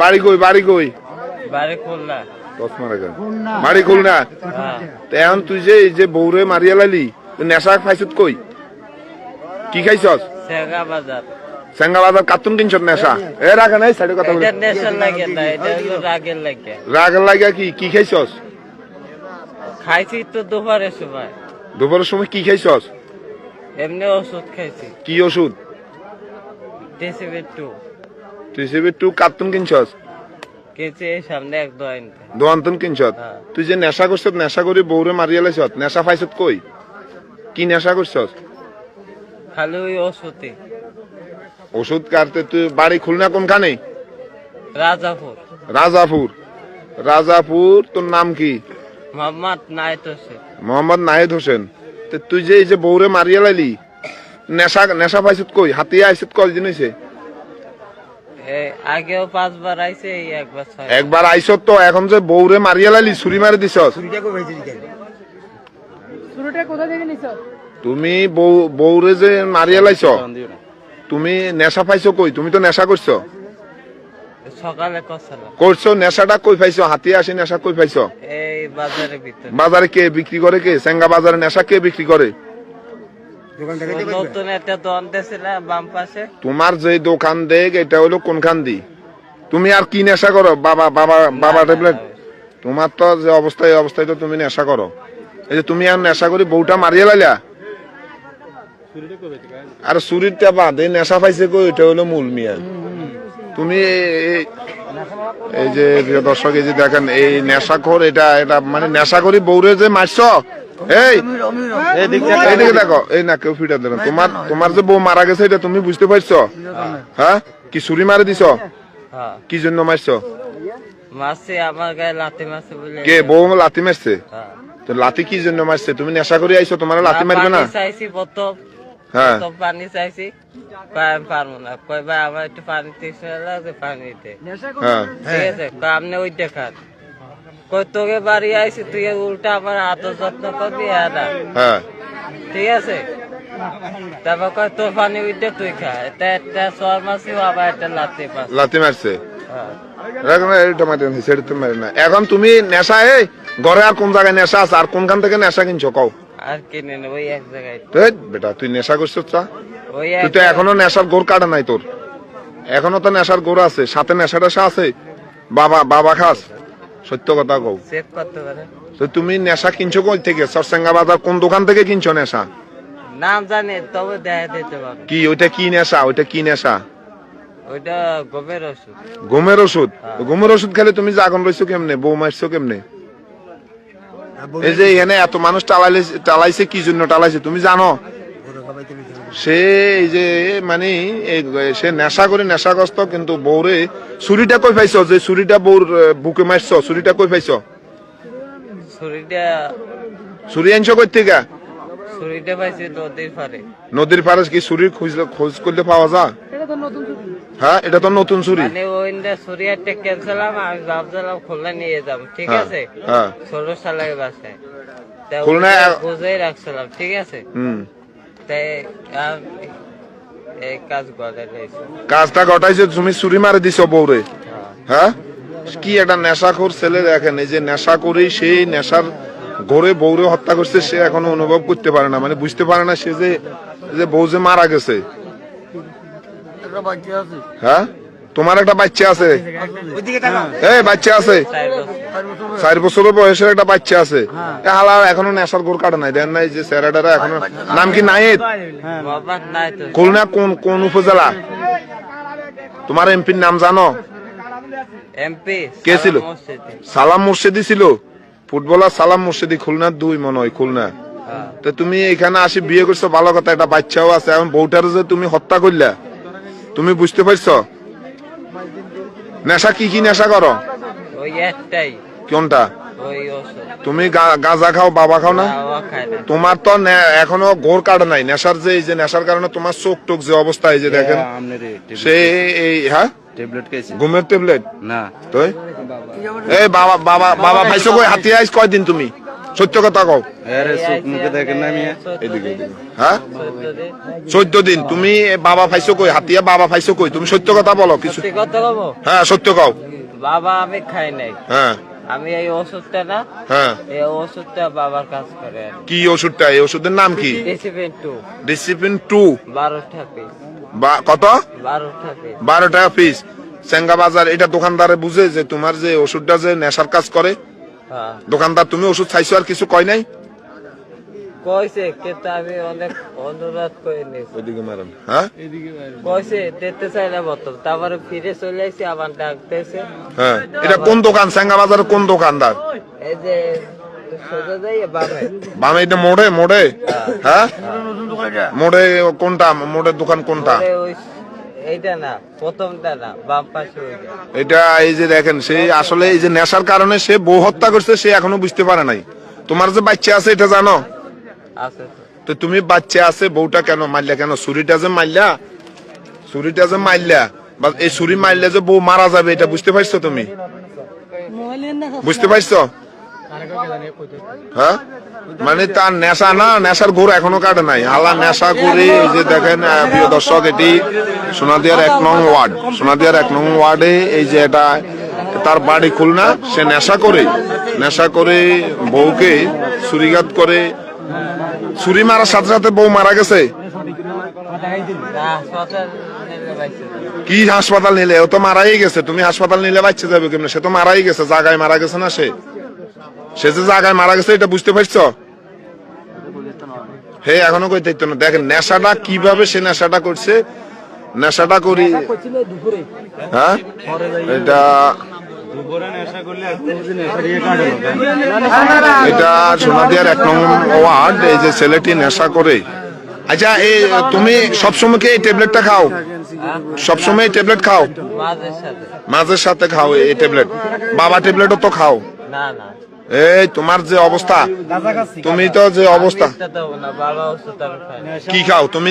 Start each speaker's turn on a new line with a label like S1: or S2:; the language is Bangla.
S1: বাড়ি কই বাড়ি কই?
S2: বাড়ি খুলনা।
S1: বাড়ি খুল না
S2: হ্যাঁ
S1: এখন তুই যে এই যে বৌরে মারিয়া তুই নেশা খাইছত কই? কি খাইছস? সেঙ্গা বাজার। কার্টুন কিনছ নেশা? এ রাখা নাই সাইডে কথা বলি
S2: লাগে না এটা হলো রাগের লাগে।
S1: কি? কি খাইছস?
S2: খাইছি তো দুপুরের সময়।
S1: দুপুরের সময় কি খাইছস?
S2: এমনি ওষুধ খাইছি।
S1: কি ওষুধ?
S2: টু
S1: তুই সেবে টু কার্টুন কিনছস?
S2: কিনছি এই সামনে এক
S1: দোয়ান্তন কিনছত
S2: হ্যাঁ।
S1: তুই যে নেশা করছত নেশা করি বৌরে মারিয়া লাইছত নেশা পাইছত কই? কি নেশা করছস?
S2: খালি ওই ওষুধই।
S1: ওষুধ কাটতে তুই বাড়ি খুলনা কোনখানে?
S2: রাজাপুর।
S1: রাজাপুর। রাজাপুর তোর নাম কি?
S2: মোহাম্মদ নাইট হোসেন।
S1: মোহাম্মদ নাহিদ হোসেন। তুই যে এই যে বৌরে মারিয়া লাইলি নেশা নেশা পাইছত কই? হাতিয়া আইছত হইছে?
S2: এই আগেও পাঁচবার আইছে এই একবার ছয়
S1: একবার আইছত তো এখন যে বৌরে মারিয়া লাইলি ছুরি মারি দিছস?
S3: শুরুটা কোথা থেকে নিছ?
S1: তুমি বৌ বৌরে যে মারিয়া লাইছ তুমি নেশা পাইছো কই? তুমি তো নেশা করছ?
S2: সকালে কষালাম
S1: করছ নেশাটা কই পাইছো? হাতিয়া আসি নেশা কই পাইছো?
S2: এই বাজারের
S1: বাজারে কে বিক্রি করে কে? সেঙ্গা বাজারে নেশা কে বিক্রি করে?
S2: নতুন একটা দোকান দিয়েছিলাম বাম পাশে।
S1: তোমার যে দোকান দেখ এটা হলো কোনখান দি তুমি আর কি নেশা করো? বাবা বাবা বাবা ট্যাবলেট তোমার তো যে অবস্থায় এই অবস্থায় তো তুমি নেশা করো। এই যে তুমি আর নেশা করি বউটা মারিয়ে লাইলা? আর টেপা এই নেশা পাইছে কই? এটা হলো মূল মিয়া। তুমি এই যে প্রিয় দর্শক এই যে দেখেন এই নেশাখোর এটা এটা মানে নেশা করি বউরে যে মারছ এই এইদিকে দেখো এই না কেউ ফিটা দেবেন। তোমার তোমার যে বউ মারা গেছে এটা তুমি বুঝতে পারছ? হ্যাঁ? কি ছুরি মারে দিছ?
S2: হ্যাঁ।
S1: কি জন্য মারছো?
S2: মাসি আমার গায়ে লাথি মাসি বলে।
S1: কে বউ লাথি মারছে?
S2: হ্যাঁ।
S1: তো লাথি কি জন্য মারছে? তুমি নেশা করে আইছো তোমার লাথি
S2: না,
S1: মারবে না?
S2: চাইছি
S1: হ্যাঁ।
S2: প্রথম পানি চাইছি। পারব না। কই ভাই আমার একটু পানি তৃষ্ণা লাগছে পানি দে। ঠিক আছে আপনি ওই দেখান কই তোকে বাড়ি আইছি তুই উল্টা আমার হাত যত্ন করবি না।
S1: হ্যাঁ।
S2: ঠিক আছে? তারপর কয় তোর পানি উঠে তুই খা। এটা একটা সর মাসি আবার একটা লাথি পাস
S1: লাথি মারছে?
S2: হ্যাঁ।
S1: এখন তুমি নেশা এই ঘরে আর কোন জায়গায় নেশা আছে? আর কোনখান থেকে নেশা কিনছো? কও।
S2: আর কিনে নেই ওই এক জায়গায়।
S1: বেটা তুই নেশা করছিস চা তুই তো এখনও নেশার গোর কাটা নাই তোর। এখনও তো নেশার গোর আছে সাথে নেশা টেশা আছে? বাবা বাবা খাস? সত্য কথা কও।
S2: চেক করতে পারে।
S1: তো তুমি নেশা কিনছো কই থেকে? সরসেঙ্গা বাজার কোন দোকান থেকে কিনছো নেশা?
S2: নাম জানি তবে দেখা দিতে পারবে
S1: কি ওইটা কি নেশা? ওইটা কি নেশা?
S2: ওইটা গমের ওষুধ।
S1: ঘুমের ওষুধ? ঘুমের ওষুধ খেলে তুমি জাগন রইছো কেমনে? বউ মারছো কেমনে? এই যে এখানে এত মানুষ টালাইলে টালাইছে কি জন্য টালাইছে তুমি জানো? সে এই যে মানে এই- সে নেশা করে নেশাগ্রস্ত কিন্তু বউরে ছুরিটা কই পাইছো যে ছুরিটা বউর আহ, বুকে মারছো ছুরিটা কই পাইছো?
S2: ছুরিটা
S1: ছুরি আনছো কই থেকে?
S2: ছুরিটা পাইছি নদীর পারে
S1: নদীর পারে কি ছুরির খোঁজ খোঁজ করলে পাওয়া যায়?
S3: এটা তো নতুন ছুটি
S1: হ্যাঁ এটা তো নতুন ছুরি
S2: মানে ছুরি একটা ক্যান্সেলাম খুলনা নিয়ে যাব ঠিক আছে?
S1: হ্যাঁ।
S2: ষোলো সালের বাসায় তা
S1: খুলনায়-
S2: রাখছিলাম ঠিক আছে?
S1: হুম। কাজটা ঘটাইছে তুমি চুরি মারে দিছো বউরে। হ্যাঁ। কি একটা নেশাখোর ছেলে দেখেন এই যে নেশা করে সেই নেশার ঘরে বউরে হত্যা করছে সে এখনও অনুভব করতে পারে না। মানে বুঝতে পারে না সে যে যে বউ যে মারা গেছে। হ্যাঁ? তোমার একটা বাচ্চা আছে। এই বাচ্চা আছে।
S2: চার বছর
S1: বছরের বয়সের একটা বাচ্চা আছে। হালা এখনও নেশার গোর কাটে নাই। দেন নাই যে স্যারাডারা এখনও নাম কি
S2: নাই
S1: খুলনা কোন কোন উপজেলা? তোমার এমপির নাম জানো?
S2: এমপি
S1: কে ছিল? সালাম মুর্শিদি ছিল? ফুটবলার সালাম মুর্শিদি খুলনার দুই মনে হয় খুলনা।
S2: হ্যাঁ।
S1: তো তুমি এখানে আসি বিয়ে করছ ভালো কথা একটা বাচ্চাও আছে। এখন বউটার যে তুমি হত্যা করলা তুমি বুঝতে পারছ? নেশা কি কি নেশা করো? কোনটা? তুমি গাঁজা খাও বাবা খাও না? তোমার তো এখনও গোর কাটা নাই। নেশার যে এই যে নেশার কারণে তোমার চোখ টোক যে অবস্থা এই যে দেখেন। সেই এই হ্যাঁ? ঘুমের ট্যাবলেট
S4: না।
S1: তো এই বাবা বাবা বাবা ভাইসো কই হাতিয়ে আইস কয়দিন তুমি? সত্য কথা কও। হ্যাঁ?
S2: চোদ্দ দিন।
S1: তুমি বাবা ফাইছো কই? হাতিয়া বাবা ফাইছো কই? তুমি সত্য কথা বলো কিছু হ্যাঁ সত্য কও।
S2: বাবা আমি খাই নাই।
S1: হ্যাঁ।
S2: আমি এই ওষুধটা না
S1: হ্যাঁ।
S2: এই ওষুধটা বাবার কাজ করে
S1: কি ওষুধটা? এই ওষুধের নাম কি?
S2: ডিসিপ্লিন টু
S1: ডিসিপ্লিন টু
S2: বারোটা পিস
S1: কত?
S2: বারোটা পিস
S1: বারো টাকা পিস সেঙ্গা বাজার এটা দোকানদারে বুঝে যে তোমার যে ওষুধটা যে নেশার কাজ করে দোকানদার তুমি ওষুধ খাইছো আর কিছু কয় নাই?
S2: কইছে কিন্তু আমি অনেক অনুরোধ করে নিয়েছি
S1: ওইদিকে মারেন হ্যাঁ?
S2: কইছে দিতে চাই না বোতল। তারপরে ফিরে চলে আসি আবার ডাকতেছে
S1: হ্যাঁ এটা কোন দোকান? সেঙ্গা কোন দোকানদার?
S2: এই যে সোজা যাই বামে।
S1: বামে এটা মোড়ে মোড়ে হ্যাঁ। মোড়ে কোনটা? মোড়ের দোকান কোনটা?
S2: এইটা না প্রথমটা না বাম পাশে
S1: এটা এই যে দেখেন সে আসলে এই যে নেশার কারণে সে বউ হত্যা করছে সে এখনও বুঝতে পারে নাই। তোমার যে বাচ্চা আছে এটা জানো?
S2: আছে তো।
S1: তো তুমি বাচ্চা আছে বউটা কেন মারলা কেন? ছুরিটা যে মারলা ছুরিটা যে মারলা বা এই ছুরি মারলে যে বউ মারা যাবে এটা বুঝতে পারছ তুমি? বুঝতে পারছ? হ্যাঁ? মানে তার নেশা না, নেশার ঘোর এখনও কাটে নাই। আল্লাহ নেশা করে যে দেখেন প্রিয় দর্শক, এটি সোনাদিয়ার এক নং ওয়ার্ড। সোনাদিয়ার এক নং ওয়ার্ডে এই যে এটা, তার বাড়ি খুলনা, সে নেশা করে নেশা করে বউকে ছুরিঘাত করে। ছুরি মারার সাথে সাথে বউ মারা গেছে। কি হাসপাতাল নিলে? ও তো মারাই গেছে। তুমি হাসপাতাল নিলে বাচ্চা যাবে কেমন? সে তো মারাই গেছে জায়গায় মারা গেছে না সে? সে যে জায়গায় মারা গেছে এটা বুঝতে পারছ? হে এখনও কই দেখতো না। দেখেন নেশাটা কীভাবে সে নেশাটা করছে নেশাটা করি হ্যাঁ? এটা এটা সোনাদিয়ার এক নম্বর ওয়ার্ড এই যে ছেলেটি নেশা করে। আচ্ছা এই তুমি সবসময় কি এই ট্যাবলেটটা খাও? সবসময় এই ট্যাবলেট খাও?
S2: মাঝের সাথে।
S1: মাঝের সাথে খাও এই ট্যাবলেট। বাবা ট্যাবলেটও তো খাও?
S2: না না।
S1: এই তোমার যে অবস্থা তুমি তো যে অবস্থা। কি খাও? তুমি